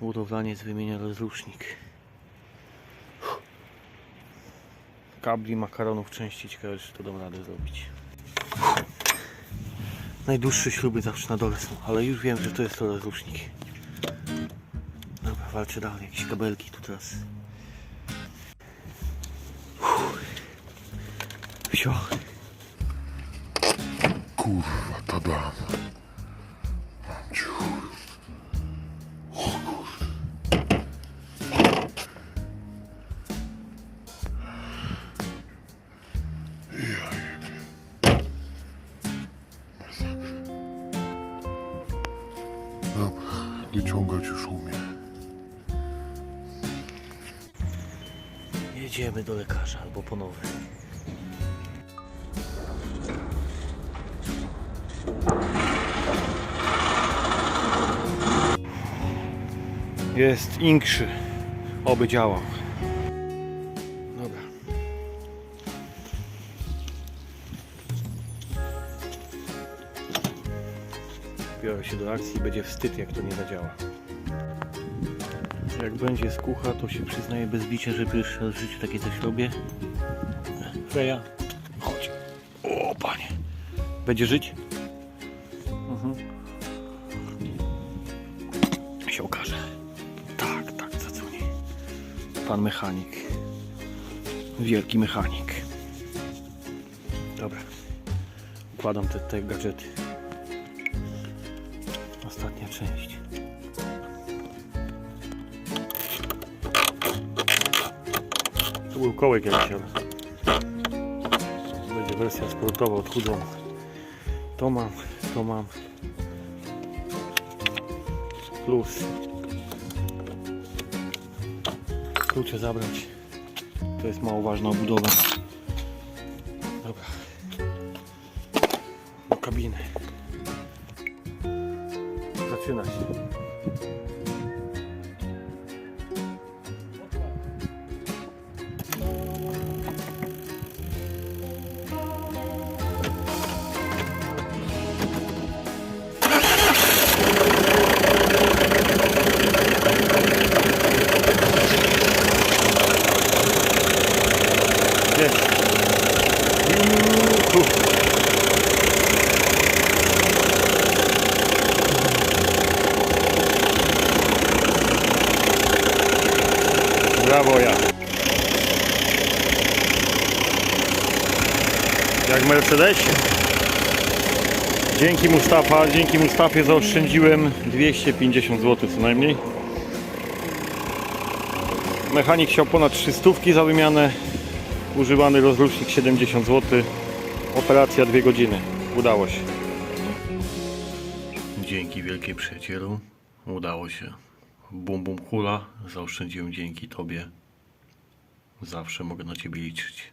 Budowlaniec wymienia rozrusznik. Kabli, makaronów, części. Ciekawe, czy to dam radę zrobić. Najdłuższe śruby zawsze na dole są, ale już wiem, że to jest to rozrusznik. Dobra, walczę dalej. Jakieś kabelki tu teraz. Wsio. Kurwa, ta dama. Dobra, wyciągać już umiem. Jedziemy do lekarza albo po nowe. Jest inkszy. Oby działał. Biorę się do akcji, będzie wstyd jak to nie zadziała. Jak będzie skucha, to się przyznaję bez bicia, że pierwszy raz w życiu takie coś robię. Freja, chodź. O, panie. Będzie żyć? Mhm. Się okaże. Tak, tak, zadzwoni. Pan mechanik. Wielki mechanik. Dobra. Układam te, te gadżety. Ostatnia część. To był kołek ale będzie wersja sportowa, odchudzona. To mam, to mam. Plus. Klucze zabrać. To jest mało ważna obudowa. Dobra. Do kabiny. Zaczyna się. Jest. Tu. Brawo ja. Jak w Mercedesie. Dzięki Mustafa, dzięki Mustafie zaoszczędziłem 250 zł co najmniej. Mechanik chciał ponad 300 za wymianę. Używany rozrusznik 70 zł. Operacja 2 godziny. Udało się. Dzięki wielkiej przyjacielu. Udało się. Bum bum hula. Zaoszczędziłem dzięki Tobie. Zawsze mogę na Ciebie liczyć.